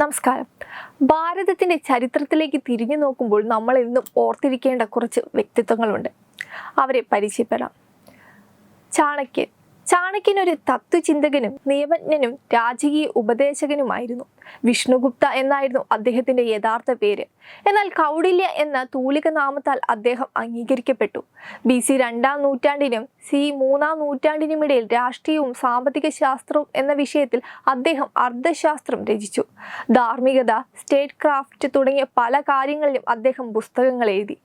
നമസ്കാരം. ഭാരതത്തിന്റെ ചരിത്രത്തിലേക്ക് തിരിഞ്ഞു നോക്കുമ്പോൾ നമ്മൾ എന്നും ഓർത്തിരിക്കേണ്ട കുറച്ച് വ്യക്തിത്വങ്ങളുണ്ട്. അവരെ പരിചയപ്പെടാം. ചാണക്യൻ. ചാണക്യൻ ഒരു തത്വചിന്തകനും നിയമജ്ഞനും രാജകീയ ഉപദേശകനുമായിരുന്നു. വിഷ്ണുഗുപ്ത എന്നായിരുന്നു അദ്ദേഹത്തിന്റെ യഥാർത്ഥ പേര്. എന്നാൽ കൗടില്യ എന്ന തൂലിക നാമത്താൽ അദ്ദേഹം അംഗീകരിക്കപ്പെട്ടു. ബി സി രണ്ടാം നൂറ്റാണ്ടിനും സി മൂന്നാം നൂറ്റാണ്ടിനുമിടയിൽ രാഷ്ട്രീയവും സാമ്പത്തിക ശാസ്ത്രവും എന്ന വിഷയത്തിൽ അദ്ദേഹം അർദ്ധശാസ്ത്രം രചിച്ചു. ധാർമ്മികത സ്റ്റേറ്റ് ക്രാഫ്റ്റ് തുടങ്ങിയ പല കാര്യങ്ങളിലും അദ്ദേഹം പുസ്തകങ്ങൾ എഴുതി.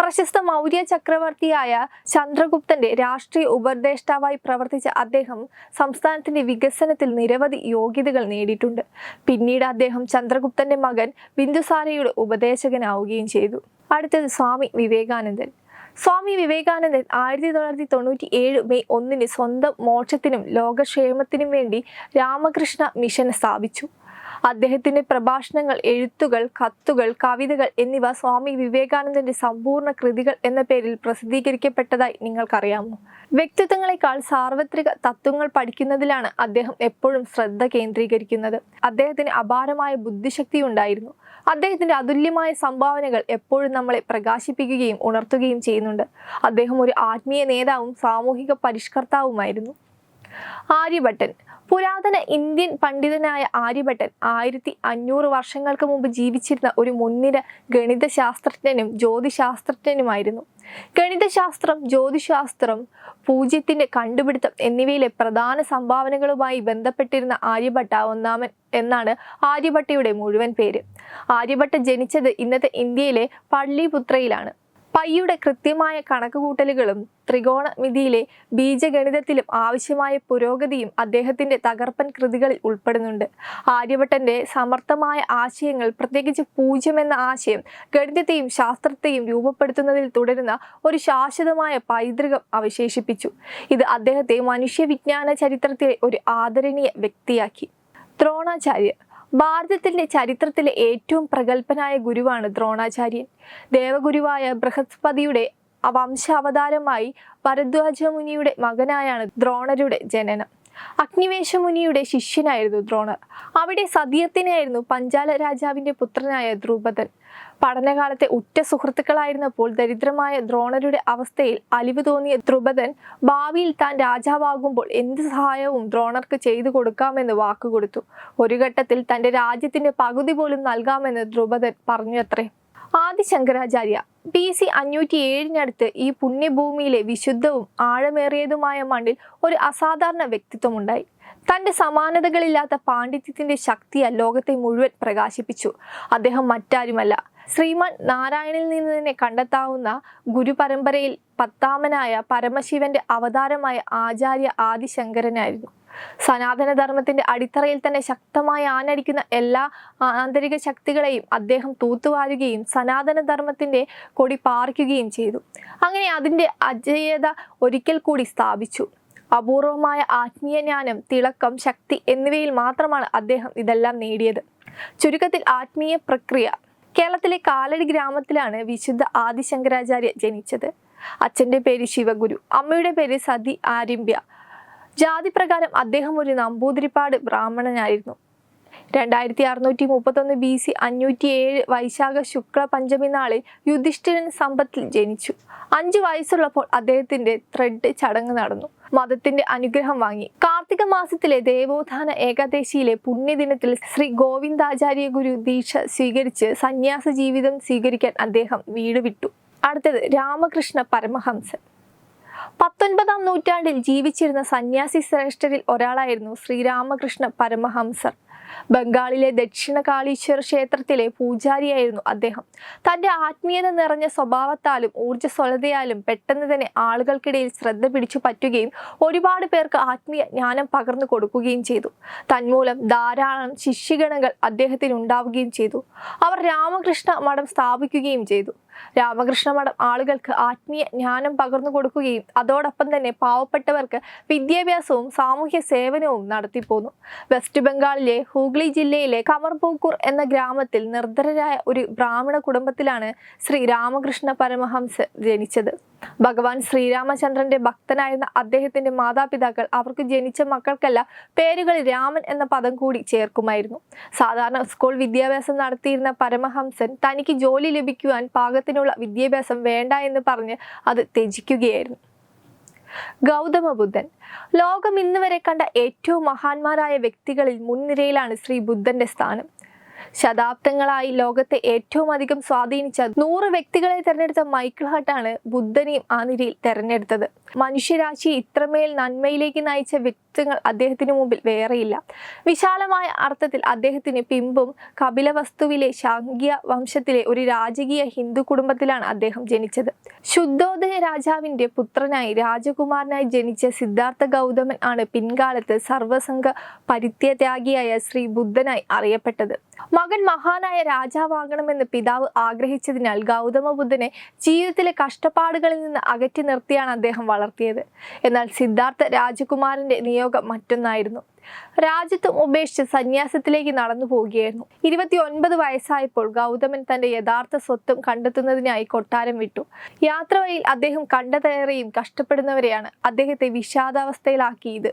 പ്രശസ്ത മൗര്യ ചക്രവർത്തിയായ ചന്ദ്രഗുപ്തന്റെ രാഷ്ട്രീയ ഉപദേഷ്ടാവായി പ്രവർത്തിച്ച അദ്ദേഹം സംസ്ഥാനത്തിന്റെ വികസനത്തിൽ നിരവധി യോഗ്യതകൾ നേടിയിട്ടുണ്ട്. പിന്നീട് അദ്ദേഹം ചന്ദ്രഗുപ്തന്റെ മകൻ ബിന്ദുസാരയുടെ ഉപദേശകനാവുകയും ചെയ്തു. അടുത്തത് സ്വാമി വിവേകാനന്ദൻ. സ്വാമി വിവേകാനന്ദൻ ആയിരത്തി തൊള്ളായിരത്തി തൊണ്ണൂറ്റി ഏഴ് മെയ് ഒന്നിന് സ്വന്തം മോക്ഷത്തിനും ലോകക്ഷേമത്തിനും വേണ്ടി രാമകൃഷ്ണ മിഷൻ സ്ഥാപിച്ചു. അദ്ദേഹത്തിന്റെ പ്രഭാഷണങ്ങൾ എഴുത്തുകൾ കത്തുകൾ കവിതകൾ എന്നിവ സ്വാമി വിവേകാനന്ദന്റെ സമ്പൂർണ കൃതികൾ എന്ന പേരിൽ പ്രസിദ്ധീകരിക്കപ്പെട്ടതായി നിങ്ങൾക്കറിയാമോ? വ്യക്തിത്വങ്ങളെക്കാൾ സാർവത്രിക തത്വങ്ങൾ പഠിക്കുന്നതിലാണ് അദ്ദേഹം എപ്പോഴും ശ്രദ്ധ കേന്ദ്രീകരിക്കുന്നത്. അദ്ദേഹത്തിന് അപാരമായ ബുദ്ധിശക്തി ഉണ്ടായിരുന്നു അദ്ദേഹത്തിന്റെ അതുല്യമായ സംഭാവനകൾ എപ്പോഴും നമ്മളെ പ്രകാശിപ്പിക്കുകയും ഉണർത്തുകയും ചെയ്യുന്നുണ്ട്. അദ്ദേഹം ഒരു ആത്മീയ നേതാവും സാമൂഹിക പരിഷ്കർത്താവുമായിരുന്നു. ആര്യഭട്ടൻ. പുരാതന ഇന്ത്യൻ പണ്ഡിതനായ ആര്യഭട്ടൻ ആയിരത്തി അഞ്ഞൂറ് വർഷങ്ങൾക്ക് മുമ്പ് ജീവിച്ചിരുന്ന ഒരു മുൻനിര ഗണിതശാസ്ത്രജ്ഞനും ജ്യോതിശാസ്ത്രജ്ഞനുമായിരുന്നു. ഗണിതശാസ്ത്രം ജ്യോതിശാസ്ത്രം പൂജ്യത്തിന്റെ കണ്ടുപിടുത്തം എന്നിവയിലെ പ്രധാന സംഭാവനകളുമായി ബന്ധപ്പെട്ടിരുന്ന ആര്യഭട്ട ഒന്നാമൻ എന്നാണ് ആര്യഭട്ടയുടെ മുഴുവൻ പേര്. ആര്യഭട്ട ജനിച്ചത് ഇന്നത്തെ ഇന്ത്യയിലെ പള്ളിപുത്രയിലാണ്. പയ്യുടെ കൃത്യമായ കണക്കുകൂട്ടലുകളും ത്രികോണമിതിയിലെ ബീജഗണിതത്തിലും ആവശ്യമായ പുരോഗതിയും അദ്ദേഹത്തിന്റെ തകർപ്പൻ കൃതികളിൽ ഉൾപ്പെടുന്നുണ്ട്. ആര്യഭട്ടന്റെ സമർത്ഥമായ ആശയങ്ങൾ പ്രത്യേകിച്ച് പൂജ്യം എന്ന ആശയം ഗണിതത്തെയും ശാസ്ത്രത്തെയും രൂപപ്പെടുത്തുന്നതിൽ തുടരുന്ന ഒരു ശാശ്വതമായ പൈതൃകം അവശേഷിപ്പിച്ചു. ഇത് അദ്ദേഹത്തെ മനുഷ്യവിജ്ഞാന ചരിത്രത്തിലെ ഒരു ആദരണീയ വ്യക്തിയാക്കി. ദ്രോണാചാര്യർ ഭാരതത്തിന്റെ ചരിത്രത്തിലെ ഏറ്റവും പ്രഗത്ഭനായ ഗുരുവാണ് ദ്രോണാചാര്യൻ. ദേവഗുരുവായ ബൃഹസ്പതിയുടെ വംശാവതാരമായി ഭരദ്വാജ മുനിയുടെ മകനായാണ് ദ്രോണരുടെ ജനനം. അഗ്നിവേശ മുനിയുടെ ശിഷ്യനായിരുന്നു ദ്രോണർ. അവിടെ സതീർത്ഥനായിരുന്നു പഞ്ചാല രാജാവിന്റെ പുത്രനായ ദ്രുപദൻ. പഠനകാലത്തെ ഉറ്റ സുഹൃത്തുക്കളായിരുന്നപ്പോൾ ദരിദ്രമായ ദ്രോണരുടെ അവസ്ഥയിൽ അലിവ് തോന്നിയ ദ്രുപദൻ ഭാവിയിൽ താൻ രാജാവാകുമ്പോൾ എന്ത് സഹായവും ദ്രോണർക്ക് ചെയ്തു കൊടുക്കാമെന്ന് വാക്കുകൊടുത്തു. ഒരു ഘട്ടത്തിൽ തന്റെ രാജ്യത്തിന്റെ പകുതി പോലും നൽകാമെന്ന് ദ്രുപദൻ പറഞ്ഞു അത്രേ ആദി ശങ്കരാചാര്യ ബി സി അഞ്ഞൂറ്റി ഏഴിനടുത്ത് ഈ പുണ്യഭൂമിയിലെ വിശുദ്ധവും ആഴമേറിയതുമായ മണ്ണിൽ ഒരു അസാധാരണ വ്യക്തിത്വമുണ്ടായി. തന്റെ സമാനതകളില്ലാത്ത പാണ്ഡിത്യത്തിന്റെ ശക്തിയ ലോകത്തെ മുഴുവൻ പ്രകാശിപ്പിച്ചു. അദ്ദേഹം മറ്റാരുമല്ല. ശ്രീമാൻ നാരായണിൽ നിന്ന് തന്നെ കണ്ടെത്താവുന്ന ഗുരുപരമ്പരയിൽ പത്താമനായ പരമശിവന്റെ അവതാരമായ ആചാര്യ ആദിശങ്കരനായിരുന്നു. സനാതനധർമ്മത്തിന്റെ അടിത്തറയിൽ തന്നെ ശക്തമായി ആനടിക്കുന്ന എല്ലാ ആന്തരിക ശക്തികളെയും അദ്ദേഹം തൂത്തുവാരുകയും സനാതനധർമ്മത്തിന്റെ കൊടി പാറിക്കുകയും ചെയ്തു. അങ്ങനെ അതിന്റെ അജയ്യത ഒരിക്കൽ കൂടി സ്ഥാപിച്ചു. അപൂർവമായ ആത്മീയജ്ഞാനം തിളക്കം ശക്തി എന്നിവയിൽ മാത്രമാണ് അദ്ദേഹം ഇതെല്ലാം നേടിയത്. ചുരുക്കത്തിൽ ആത്മീയ പ്രക്രിയ. കേരളത്തിലെ കാലടി ഗ്രാമത്തിലാണ് വിശുദ്ധ ആദിശങ്കരാചാര്യ ജനിച്ചത്. അച്ഛന്റെ പേര് ശിവഗുരു അമ്മയുടെ പേര് സതി ആര്യമ്പ്യ ജാതിപ്രകാരം അദ്ദേഹം ഒരു നമ്പൂതിരിപ്പാട് ബ്രാഹ്മണനായിരുന്നു. രണ്ടായിരത്തി അറുന്നൂറ്റി മുപ്പത്തൊന്ന് ബി സി അഞ്ഞൂറ്റി ഏഴ് വൈശാഖ ശുക്ല പഞ്ചമി നാളിൽ യുധിഷ്ഠിരൻ സമ്പത്തിൽ ജനിച്ചു. അഞ്ചു വയസ്സുള്ളപ്പോൾ അദ്ദേഹത്തിന്റെ ത്രെഡ് ചടങ്ങ് നടന്നു. മതത്തിന്റെ അനുഗ്രഹം വാങ്ങി. കാർത്തിക മാസത്തിലെ ദേവോത്ഥാന ഏകാദശിയിലെ പുണ്യദിനത്തിൽ ശ്രീ ഗോവിന്ദാചാര്യ ഗുരു ദീക്ഷ സ്വീകരിച്ച് സന്യാസ ജീവിതം സ്വീകരിക്കാൻ അദ്ദേഹം വീട് വിട്ടു. അടുത്തത് രാമകൃഷ്ണ പരമഹംസൻ. പത്തൊൻപതാം നൂറ്റാണ്ടിൽ ജീവിച്ചിരുന്ന സന്യാസി ശ്രേഷ്ഠരിൽ ഒരാളായിരുന്നു ശ്രീരാമകൃഷ്ണ പരമഹംസർ. ബംഗാളിലെ ദക്ഷിണ കാളീശ്വര ക്ഷേത്രത്തിലെ പൂജാരിയായിരുന്നു അദ്ദേഹം. തന്റെ ആത്മീയത നിറഞ്ഞ സ്വഭാവത്താലും ഊർജസ്വലതയാലും പെട്ടെന്ന് തന്നെ ആളുകൾക്കിടയിൽ ശ്രദ്ധ പിടിച്ചു പറ്റുകയും ഒരുപാട് പേർക്ക് ആത്മീയ ജ്ഞാനം പകർന്നു കൊടുക്കുകയും ചെയ്തു. തന്മൂലം ധാരാളം ശിഷ്യഗണങ്ങൾ അദ്ദേഹത്തിന് ഉണ്ടാവുകയും ചെയ്തു. അവർ രാമകൃഷ്ണ മഠം സ്ഥാപിക്കുകയും ചെയ്തു. രാമകൃഷ്ണ മഠം ആളുകൾക്ക് ആത്മീയ ജ്ഞാനം പകർന്നു കൊടുക്കുകയും അതോടൊപ്പം തന്നെ പാവപ്പെട്ടവർക്ക് വിദ്യാഭ്യാസവും സാമൂഹ്യ സേവനവും നടത്തിപ്പോന്നു. വെസ്റ്റ് ബംഗാളിലെ ഹൂഗ്ലി ജില്ലയിലെ കമർപൂക്കൂർ എന്ന ഗ്രാമത്തിൽ നിർദ്ധരരായ ഒരു ബ്രാഹ്മണ കുടുംബത്തിലാണ് ശ്രീ രാമകൃഷ്ണ പരമഹംസ ജനിച്ചത്. ഭഗവാൻ ശ്രീരാമചന്ദ്രന്റെ ഭക്തനായിരുന്ന അദ്ദേഹത്തിന്റെ മാതാപിതാക്കൾ അവർക്ക് ജനിച്ച മക്കൾക്കല്ല പേരുകൾ രാമൻ എന്ന പദം കൂടി ചേർക്കുമായിരുന്നു. സാധാരണ സ്കൂൾ വിദ്യാഭ്യാസം നടത്തിയിരുന്ന പരമഹംസൻ തനിക്ക് ജോലി ലഭിക്കുവാൻ പാകത്തിനുള്ള വിദ്യാഭ്യാസം വേണ്ട എന്ന് പറഞ്ഞ് അത് ത്യജിക്കുകയായിരുന്നു. ഗൗതമ ബുദ്ധൻ ലോകം ഇന്ന് വരെ കണ്ട ഏറ്റവും മഹാന്മാരായ വ്യക്തികളിൽ മുൻനിരയിലാണ് ശ്രീ ബുദ്ധന്റെ സ്ഥാനം. ശതാബ്ദങ്ങളായി ലോകത്തെ ഏറ്റവും അധികം സ്വാധീനിച്ച നൂറ് വ്യക്തികളെ തെരഞ്ഞെടുത്ത മൈക്കിൾ ഹട്ടാണ് ബുദ്ധനെയും ആ നിരയിൽ തെരഞ്ഞെടുത്തത്. മനുഷ്യരാശിയെ ഇത്രമേൽ നന്മയിലേക്ക് നയിച്ച വ്യക്തികൾ അദ്ദേഹത്തിന് മുമ്പിൽ വേറെയില്ല. വിശാലമായ അർത്ഥത്തിൽ അദ്ദേഹത്തിന് പിമ്പും കപിലവസ്തുവിലെ ശാങ്കിയ വംശത്തിലെ ഒരു രാജകീയ ഹിന്ദു കുടുംബത്തിലാണ് അദ്ദേഹം ജനിച്ചത്. ശുദ്ധോദയ രാജാവിന്റെ പുത്രനായി രാജകുമാരനായി ജനിച്ച സിദ്ധാർത്ഥ ഗൗതമൻ ആണ് പിൻകാലത്ത് സർവസംഘ പരിത്യത്യാഗിയായ ശ്രീ ബുദ്ധനായി അറിയപ്പെട്ടത്. മകൻ മഹാനായ രാജാവാകണമെന്ന് പിതാവ് ആഗ്രഹിച്ചതിനാൽ ഗൗതമ ബുദ്ധനെ ജീവിതത്തിലെ കഷ്ടപ്പാടുകളിൽ നിന്ന് അകറ്റി നിർത്തിയാണ് അദ്ദേഹം വളർത്തിയത്. എന്നാൽ സിദ്ധാർത്ഥ രാജകുമാരന്റെ നിയോഗം മറ്റൊന്നായിരുന്നു. രാജ്യത്വം ഉപേക്ഷിച്ച് സന്യാസത്തിലേക്ക് നടന്നു പോവുകയായിരുന്നു. ഇരുപത്തി ഒൻപത് വയസ്സായപ്പോൾ ഗൗതമൻ തന്റെ യഥാർത്ഥ സ്വത്വം കണ്ടെത്തുന്നതിനായി കൊട്ടാരം വിട്ടു. യാത്ര വഴിയിൽ അദ്ദേഹം കണ്ടതേറെയും കഷ്ടപ്പെടുന്നവരെയാണ് അദ്ദേഹത്തെ വിഷാദാവസ്ഥയിലാക്കിയത്.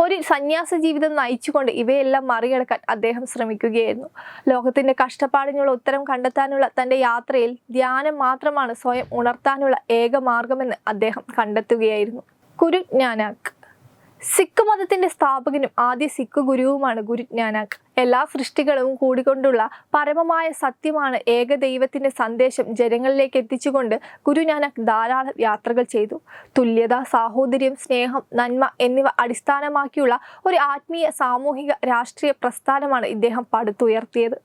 ഒരു സന്യാസ ജീവിതം നയിച്ചുകൊണ്ട് ഇവയെല്ലാം മറികടക്കാൻ അദ്ദേഹം ശ്രമിക്കുകയായിരുന്നു. ലോകത്തിന്റെ കഷ്ടപ്പാടിനുള്ള ഉത്തരം കണ്ടെത്താനുള്ള തന്റെ യാത്രയിൽ ധ്യാനം മാത്രമാണ് സ്വയം ഉണർത്താനുള്ള ഏക മാർഗമെന്ന് അദ്ദേഹം കണ്ടെത്തുകയായിരുന്നു. കുരു ജ്ഞാനാക്ക് സിഖ് മതത്തിന്റെ സ്ഥാപകനും ആദ്യ സിഖ് ഗുരുവുമാണ് ഗുരു എല്ലാ സൃഷ്ടികളും കൂടിക്കൊണ്ടുള്ള പരമമായ സത്യമാണ് ഏകദൈവത്തിന്റെ സന്ദേശം ജനങ്ങളിലേക്ക് എത്തിച്ചുകൊണ്ട് ഗുരു ധാരാളം യാത്രകൾ ചെയ്തു. തുല്യത സാഹോദര്യം സ്നേഹം നന്മ എന്നിവ അടിസ്ഥാനമാക്കിയുള്ള ഒരു ആത്മീയ സാമൂഹിക രാഷ്ട്രീയ പ്രസ്ഥാനമാണ് ഇദ്ദേഹം പടുത്തുയർത്തിയത്.